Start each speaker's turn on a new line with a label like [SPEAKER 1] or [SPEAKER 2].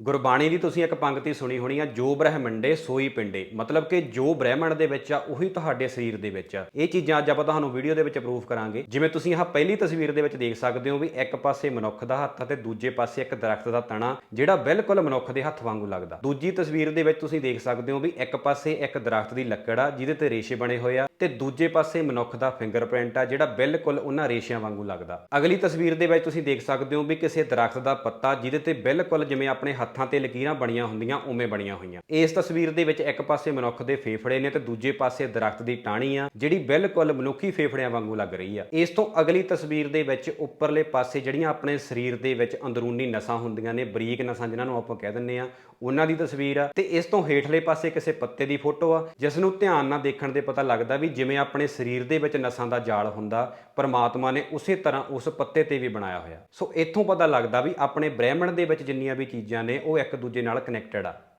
[SPEAKER 1] ਗੁਰਬਾਣੀ ਦੀ ਤੁਸੀਂ ਇੱਕ ਪੰਕਤੀ ਸੁਣੀ ਹੋਣੀ ਆ, ਜੋ ਬ੍ਰਹਿਮੰਡੇ ਸੋਈ ਪਿੰਡੇ। ਮਤਲਬ ਕਿ ਜੋ ਬ੍ਰਹਿਮੰਡ ਦੇ ਵਿੱਚ ਆ, ਉਹੀ ਤੁਹਾਡੇ ਸਰੀਰ ਦੇ ਵਿੱਚ ਆ। ਇਹ ਚੀਜ਼ਾਂ ਅੱਜ ਆਪਾਂ ਤੁਹਾਨੂੰ ਵੀਡੀਓ ਦੇ ਵਿੱਚ ਪ੍ਰੂਫ ਕਰਾਂਗੇ। ਜਿਵੇਂ ਤੁਸੀਂ ਆਹ ਪਹਿਲੀ ਤਸਵੀਰ ਦੇ ਵਿੱਚ ਦੇਖ ਸਕਦੇ ਹੋ ਵੀ ਇੱਕ ਪਾਸੇ ਮਨੁੱਖ ਦਾ ਹੱਥ ਅਤੇ ਦੂਜੇ ਪਾਸੇ ਇੱਕ ਦਰਖਤ ਦਾ ਤਣਾ, ਜਿਹੜਾ ਬਿਲਕੁਲ ਮਨੁੱਖ ਦੇ ਹੱਥ ਵਾਂਗੂ ਲੱਗਦਾ। ਦੂਜੀ ਤਸਵੀਰ ਦੇ ਵਿੱਚ ਤੁਸੀਂ ਦੇਖ ਸਕਦੇ ਹੋ ਵੀ ਇੱਕ ਪਾਸੇ ਇੱਕ ਦਰਖਤ ਦੀ ਲੱਕੜ ਆ, ਜਿਹਦੇ ਤੇ ਰੇਸ਼ੇ ਬਣੇ ਹੋਏ ਆ ਤੇ ਦੂਜੇ ਪਾਸੇ ਮਨੁੱਖ ਦਾ ਫਿੰਗਰਪ੍ਰਿੰਟ ਆ, ਜਿਹੜਾ ਬਿਲਕੁਲ ਉਹਨਾਂ ਰੇਸ਼ਿਆਂ ਵਾਂਗੂ ਲੱਗਦਾ। ਅਗਲੀ ਤਸਵੀਰ ਦੇ ਵਿੱਚ ਤੁਸੀਂ ਦੇਖ ਸਕਦੇ ਹੋ ਵੀ ਕਿਸੇ ਦਰਖਤ ਦਾ ਪੱਤਾ, ਜਿਹਦੇ ਤੇ ਬਿਲਕੁਲ ਜਿਵੇਂ ਆਪਣੇ ਹੱਥਾਂ ਤੇ ਲਕੀਰਾਂ ਬਣੀਆਂ ਹੁੰਦੀਆਂ, ਉਵੇਂ ਬਣੀਆਂ ਹੋਈਆਂ। ਇਸ ਤਸਵੀਰ ਦੇ ਵਿੱਚ ਇੱਕ ਪਾਸੇ ਮਨੁੱਖ ਦੇ ਫੇਫੜੇ ਨੇ ਤੇ ਦੂਜੇ ਪਾਸੇ ਦਰਖਤ ਦੀ ਟਾਹਣੀ ਆ, ਜਿਹੜੀ ਬਿਲਕੁਲ ਮਨੁੱਖੀ ਫੇਫੜਿਆਂ ਵਾਂਗੂ ਲੱਗ ਰਹੀ ਆ। ਇਸ ਤੋਂ ਅਗਲੀ ਤਸਵੀਰ ਦੇ ਵਿੱਚ ਉੱਪਰਲੇ ਪਾਸੇ ਜਿਹੜੀਆਂ ਆਪਣੇ ਸਰੀਰ ਦੇ ਵਿੱਚ ਅੰਦਰੂਨੀ ਨਸਾਂ ਹੁੰਦੀਆਂ ਨੇ, ਬਰੀਕ ਨਸਾਂ ਜਿਨ੍ਹਾਂ ਨੂੰ ਆਪਾਂ ਕਹਿ ਦਿੰਨੇ ਆ, ਉਹਨਾਂ ਦੀ ਤਸਵੀਰ ਆ। ਤੇ ਇਸ ਤੋਂ ਹੇਠਲੇ ਪਾਸੇ ਕਿਸੇ ਪੱਤੇ ਦੀ ਫੋਟੋ ਆ, ਜਿਸ ਨੂੰ ਧਿਆਨ ਨਾਲ ਦੇਖਣ ਦੇ ਪਤਾ ਲੱਗਦਾ ਵੀ ਜਿਵੇਂ ਆਪਣੇ ਸਰੀਰ ਦੇ ਵਿੱਚ ਨਸਾਂ ਦਾ ਜਾਲ ਹੁੰਦਾ, ਪਰਮਾਤਮਾ ਨੇ ਉਸੇ ਤਰ੍ਹਾਂ ਉਸ ਪੱਤੇ ਤੇ ਵੀ ਬਣਾਇਆ ਹੋਇਆ। ਸੋ ਇੱਥੋਂ ਪਤਾ ਲੱਗਦਾ ਵੀ ਆਪਣੇ ਬ੍ਰਹਿਮੰਡ ਦੇ ਵਿੱਚ ਜਿੰਨੀਆਂ ਵੀ ਚੀਜ਼ਾਂ ਨੇ, ਉਹ ਇੱਕ ਦੂਜੇ ਨਾਲ ਕਨੈਕਟਡ ਆ।